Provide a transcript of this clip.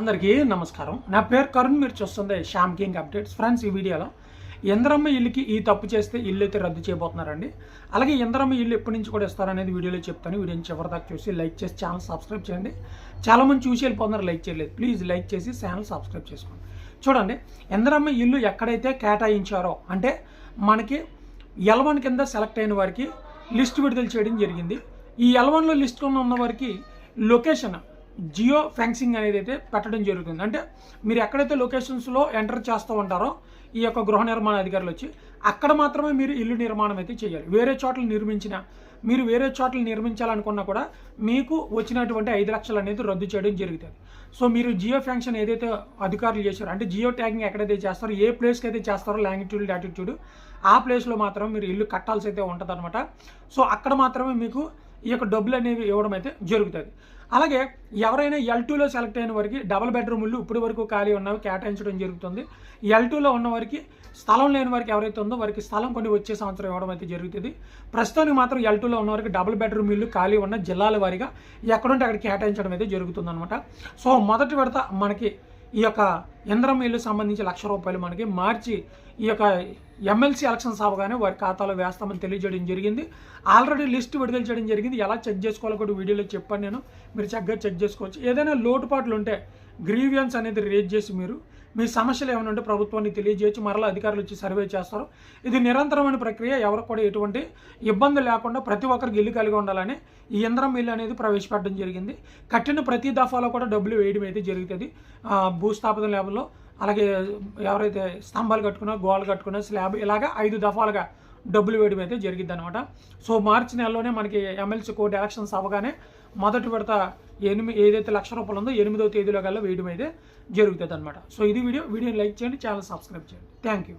అందరికీ నమస్కారం. నా పేరు కరుణ్ మీరు చూస్తుంది శ్యామ్ కింగ్ అప్డేట్స్. ఫ్రెండ్స్ ఈ వీడియోలో ఇంద్రమ్మ ఇల్లుకి ఈ తప్పు చేస్తే ఇల్లు అయితే రద్దు చేయబోతున్నారండి. అలాగే ఇంద్రమ్మ ఇల్లు ఎప్పటి నుంచి కూడా ఇస్తారనేది వీడియోలో చెప్తాను. వీడియోని చివరిదాకా చూసి లైక్ చేసి ఛానల్ సబ్స్క్రైబ్ చేయండి. చాలామంది చూసి వెళ్ళిపోతున్నారు లైక్ చేయలేదు. ప్లీజ్ లైక్ చేసి ఛానల్ సబ్స్క్రైబ్ చేసుకోండి. చూడండి ఇంద్రమ్మ ఇల్లు ఎక్కడైతే కేటాయించారో అంటే మనకి ఎలవన్ కింద సెలెక్ట్ అయిన వారికి లిస్ట్ విడుదల చేయడం జరిగింది. ఈ ఎలవన్లో లిస్ట్ ఉన్న వారికి లొకేషన్ జియో ఫెన్సింగ్ అనేది అయితే పెట్టడం జరుగుతుంది. అంటే మీరు ఎక్కడైతే లొకేషన్స్లో ఎంటర్ చేస్తూ ఉంటారో ఈ యొక్క గృహ నిర్మాణ అధికారులు వచ్చి అక్కడ మాత్రమే మీరు ఇల్లు నిర్మాణం అయితే చేయాలి. వేరే చోట్ల నిర్మించిన మీరు వేరే చోట్ల నిర్మించాలనుకున్నా కూడా మీకు వచ్చినటువంటి ఐదు లక్షలు అనేది రద్దు చేయడం జరుగుతుంది. సో మీరు జియో ఫ్యాంక్షన్ ఏదైతే అధికారులు చేశారో అంటే జియో ట్యాగింగ్ ఎక్కడైతే చేస్తారో ఏ ప్లేస్కి అయితే చేస్తారో లాంగిట్యూడ్ లాటిట్యూడ్ ఆ ప్లేస్లో మాత్రం మీరు ఇల్లు కట్టాల్సి అయితే ఉంటుంది సో అక్కడ మాత్రమే మీకు ఈ యొక్క డబ్బులు అనేవి ఇవ్వడం అయితే జరుగుతుంది. అలాగే ఎవరైనా ఎల్ టూలో సెలెక్ట్ అయిన వారికి డబల్ బెడ్రూమ్లు ఇప్పటి వరకు ఖాళీ ఉన్నవి కేటాయించడం జరుగుతుంది. ఎల్ టూలో ఉన్న వారికి స్థలం లేని వారికి ఎవరైతే ఉందో వారికి స్థలం కొన్ని వచ్చే సంవత్సరం ఇవ్వడం అయితే జరుగుతుంది. ప్రస్తుతానికి మాత్రం ఎల్ టూలో ఉన్న వారికి డబుల్ బెడ్రూమ్ ఇల్లు ఖాళీ ఉన్న జిల్లాల వారిగా ఎక్కడుంటే అక్కడ కేటాయించడం అయితే జరుగుతుంది అనమాట సో మొదటి విడత మనకి ఈ యొక్క ఇంద్రం ఇల్లు సంబంధించి లక్ష రూపాయలు మనకి మార్చి ఈ యొక్క ఎమ్మెల్సీ ఎలక్షన్స్ అవగానే వారి ఖాతాలో వేస్తామని తెలియజేయడం జరిగింది. ఆల్రెడీ లిస్ట్ విడుదల చేయడం జరిగింది. ఎలా చెక్ చేసుకోవాలో కూడా వీడియోలో చెప్పాను నేను. మీరు చక్కగా చెక్ చేసుకోవచ్చు. ఏదైనా లోటుపాట్లు ఉంటే గ్రీవియన్స్ అనేది రేజ్ చేసి మీరు మీ సమస్యలు ఏమైనా ఉంటే ప్రభుత్వాన్ని తెలియజేయచ్చు. మరలా అధికారులు వచ్చి సర్వే చేస్తారు. ఇది నిరంతరమైన ప్రక్రియ. ఎవరికి కూడా ఎటువంటి ఇబ్బంది లేకుండా ప్రతి ఒక్కరికి ఇల్లు కలిగి ఉండాలని ఈ ఇంద్రం ఇల్లు అనేది ప్రవేశపెట్టడం జరిగింది. కట్టిన ప్రతి దఫాలో కూడా డబ్బులు వేయడం అయితే జరుగుతుంది. భూస్థాపన లెవెల్లో అలాగే ఎవరైతే స్తంభాలు కట్టుకున్నా గోడలు కట్టుకున్నా స్లాబ్ ఇలాగా ఐదు దఫాలుగా డబ్బులు వేయడం అయితే జరిగింది అనమాట సో మార్చి నెలలోనే మనకి ఎమ్మెల్సీ కోర్టు ఎలక్షన్స్ అవగానే మొదటి విడత ఎనిమిది ఏదైతే లక్ష రూపాయలు ఉందో ఎనిమిదో తేదీలో కల్లా వేయడం అయితే జరుగుతుంది అనమాట సో ఇది వీడియో వీడియోని లైక్ చేయండి ఛానల్ సబ్స్క్రైబ్ చేయండి. Thank you.